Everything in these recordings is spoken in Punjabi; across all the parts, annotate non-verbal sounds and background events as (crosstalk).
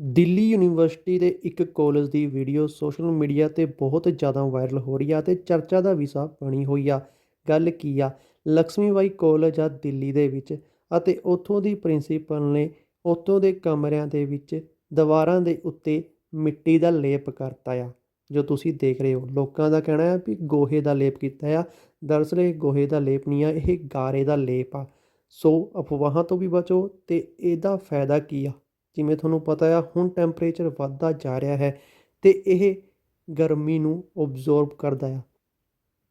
ਦਿੱਲੀ ਯੂਨੀਵਰਸਿਟੀ ਦੇ ਇੱਕ ਕਾਲਜ ਦੀ ਵੀਡੀਓ ਸੋਸ਼ਲ ਮੀਡੀਆ 'ਤੇ ਬਹੁਤ ਜ਼ਿਆਦਾ ਵਾਇਰਲ ਹੋ ਰਹੀ ਆ ਅਤੇ ਚਰਚਾ ਦਾ ਵਿਸ਼ਾ ਬਣੀ ਹੋਈ ਆ। ਗੱਲ ਕੀ ਆ? ਲక్ష్ਮੀ ਬਾਈ ਕਾਲਜ ਆ ਦਿੱਲੀ ਦੇ ਵਿੱਚ ਅਤੇ ਉੱਥੋਂ ਦੀ ਪ੍ਰਿੰਸੀਪਲ ਨੇ ਉੱਥੋਂ ਦੇ ਕਮਰਿਆਂ ਦੇ ਵਿੱਚ ਦੀਵਾਰਾਂ ਦੇ ਉੱਤੇ ਮਿੱਟੀ ਦਾ ਲੇਪ ਕਰਤਾ ਆ। ਜੋ ਤੁਸੀਂ ਦੇਖ ਰਹੇ ਹੋ, ਲੋਕਾਂ ਦਾ ਕਹਿਣਾ ਹੈ ਵੀ ਗੋਹੇ ਦਾ ਲੇਪ ਕੀਤਾ ਆ। ਦਰਅਸਲ ਇਹ ਗੋਹੇ ਦਾ ਲੇਪ ਨਹੀਂ ਆ, ਇਹ ਗਾਰੇ ਦਾ ਲੇਪ ਆ। ਸੋ ਅਫਵਾਹਾਂ ਤੋਂ ਵੀ ਬਚੋ ਤੇ ਇਹਦਾ ਫਾਇਦਾ ਕੀ ਆ? ਜਿਵੇਂ ਤੁਹਾਨੂੰ ਪਤਾ ਆ, ਹੁਣ ਟੈਂਪਰੇਚਰ ਵੱਧਦਾ ਜਾ ਰਿਹਾ ਹੈ ਤੇ ਇਹ ਗਰਮੀ ਨੂੰ ਓਬਜ਼ਰਵ ਕਰਦਾ ਆ।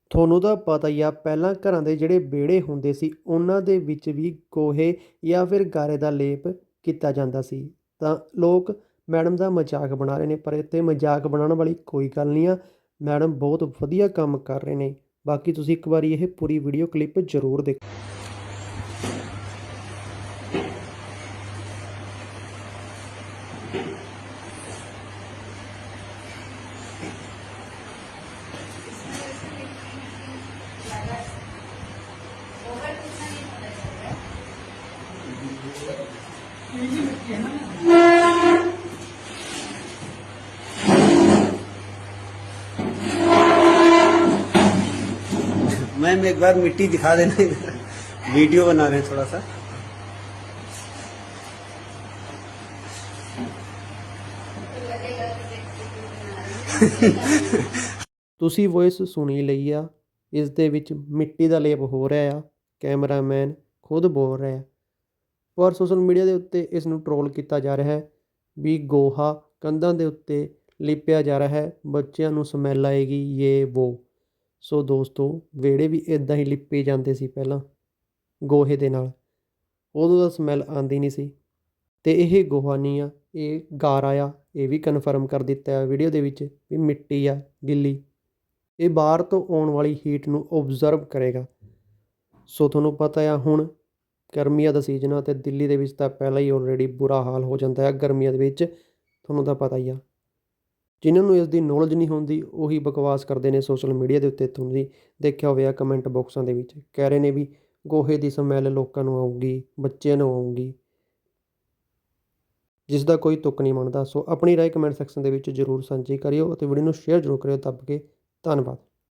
ਤੁਹਾਨੂੰ ਤਾਂ ਪਤਾ ਹੀ ਆ, ਪਹਿਲਾਂ ਘਰਾਂ ਦੇ ਜਿਹੜੇ ਵਿਹੜੇ ਹੁੰਦੇ ਸੀ, ਉਹਨਾਂ ਦੇ ਵਿੱਚ ਵੀ ਗੋਹੇ ਜਾਂ ਫਿਰ ਗਾਰੇ ਦਾ ਲੇਪ ਕੀਤਾ ਜਾਂਦਾ ਸੀ। ਤਾਂ ਲੋਕ ਮੈਡਮ ਦਾ ਮਜ਼ਾਕ ਬਣਾ ਰਹੇ ਨੇ, ਪਰ ਇੱਥੇ ਮਜ਼ਾਕ ਬਣਾਉਣ ਵਾਲੀ ਕੋਈ ਗੱਲ ਨਹੀਂ ਆ। ਮੈਡਮ ਬਹੁਤ ਵਧੀਆ ਕੰਮ ਕਰ ਰਹੇ ਨੇ। ਬਾਕੀ ਤੁਸੀਂ ਇੱਕ ਵਾਰੀ ਇਹ ਪੂਰੀ ਵੀਡੀਓ ਕਲਿੱਪ ਜ਼ਰੂਰ ਦੇਖੋ। मैम एक बार मिट्टी दिखा देना। वीडियो बना रहे थोड़ा सा। (laughs) ਤੁਸੀਂ ਵੌਇਸ ਸੁਣੀ ਲਈ ਆ, ਇਸ ਦੇ ਵਿੱਚ ਮਿੱਟੀ ਦਾ ਲੇਪ ਹੋ ਰਿਹਾ ਆ, ਕੈਮਰਾਮੈਨ ਖੁਦ ਬੋਲ ਰਿਹਾ। ਪਰ ਸੋਸ਼ਲ ਮੀਡੀਆ ਦੇ ਉੱਤੇ ਇਸ ਨੂੰ ਟ੍ਰੋਲ ਕੀਤਾ ਜਾ ਰਿਹਾ ਹੈ, ਵੀ ਗੋਹਾ ਕੰਧਾਂ ਦੇ ਉੱਤੇ ਲਿਪਿਆ ਜਾ ਰਿਹਾ ਹੈ, ਬੱਚਿਆਂ ਨੂੰ ਸਮੈਲ ਆਏਗੀ ਇਹ ਵੋ। ਸੋ ਦੋਸਤੋ, ਵਿਹੜੇ ਵੀ ਇਦਾਂ ਹੀ ਲਿਪੇ ਜਾਂਦੇ ਸੀ ਪਹਿਲਾਂ, ਗੋਹੇ ਦੇ ਨਾਲ। ਉਦੋਂ ਦਾ ਸਮੈਲ ਆਉਂਦੀ ਨਹੀਂ ਸੀ। ਤੇ ਇਹ ਗੋਹਾ ਨਹੀਂ ਆ ਇਹ ਗਾਰਾ ਆ ਇਹ ਵੀ ਕਨਫਰਮ ਕਰ ਦਿੱਤਾ ਵੀਡੀਓ ਦੇ ਵਿੱਚ ਵੀ ਮਿੱਟੀ ਆ, ਗਿੱਲੀ। ਇਹ ਬਾਹਰ ਤੋਂ ਆਉਣ ਵਾਲੀ ਹੀਟ ਨੂੰ ਓਬਜ਼ਰਵ ਕਰੇਗਾ। ਸੋ ਤੁਹਾਨੂੰ ਪਤਾ ਆ ਹੁਣ ਗਰਮੀਆਂ ਦਾ ਸੀਜ਼ਨ ਆ ਤੇ ਦਿੱਲੀ ਦੇ ਵਿੱਚ ਤਾਂ ਪਹਿਲਾਂ ਹੀ ਆਲਰੇਡੀ ਬੁਰਾ ਹਾਲ ਹੋ ਜਾਂਦਾ ਹੈ ਗਰਮੀਆਂ ਦੇ ਵਿੱਚ, ਤੁਹਾਨੂੰ ਤਾਂ ਪਤਾ ਹੀ ਆ। ਜਿਨ੍ਹਾਂ ਨੂੰ ਇਸ ਦੀ ਨੌਲੇਜ ਨਹੀਂ ਹੁੰਦੀ, ਉਹੀ ਬਕਵਾਸ ਕਰਦੇ ਨੇ ਸੋਸ਼ਲ ਮੀਡੀਆ ਦੇ ਉੱਤੇ ਤੁਸੀਂ ਦੇਖਿਆ ਹੋਵੇਗਾ ਕਮੈਂਟ ਬਾਕਸਾਂ ਦੇ ਵਿੱਚ। ਕਹਿ ਰਹੇ ਨੇ ਵੀ ਗੋਹੇ ਦੀ ਸਮੈਲ ਲੋਕਾਂ ਨੂੰ ਆਊਗੀ, ਬੱਚਿਆਂ ਨੂੰ ਆਊਗੀ। ਜਿਸ ਦਾ ਕੋਈ ਤੁੱਕ ਨਹੀਂ ਮੰਨਦਾ ਸੋ ਆਪਣੀ ਰਾਏ ਕਮੈਂਟ ਸੈਕਸ਼ਨ ਦੇ ਵਿੱਚ ਜ਼ਰੂਰ ਸਾਂਝੀ ਕਰਿਓ ਅਤੇ ਵੀਡੀਓ ਨੂੰ ਸ਼ੇਅਰ ਜ਼ਰੂਰ ਕਰਿਓ। ਦੱਬ ਕੇ ਧੰਨਵਾਦ।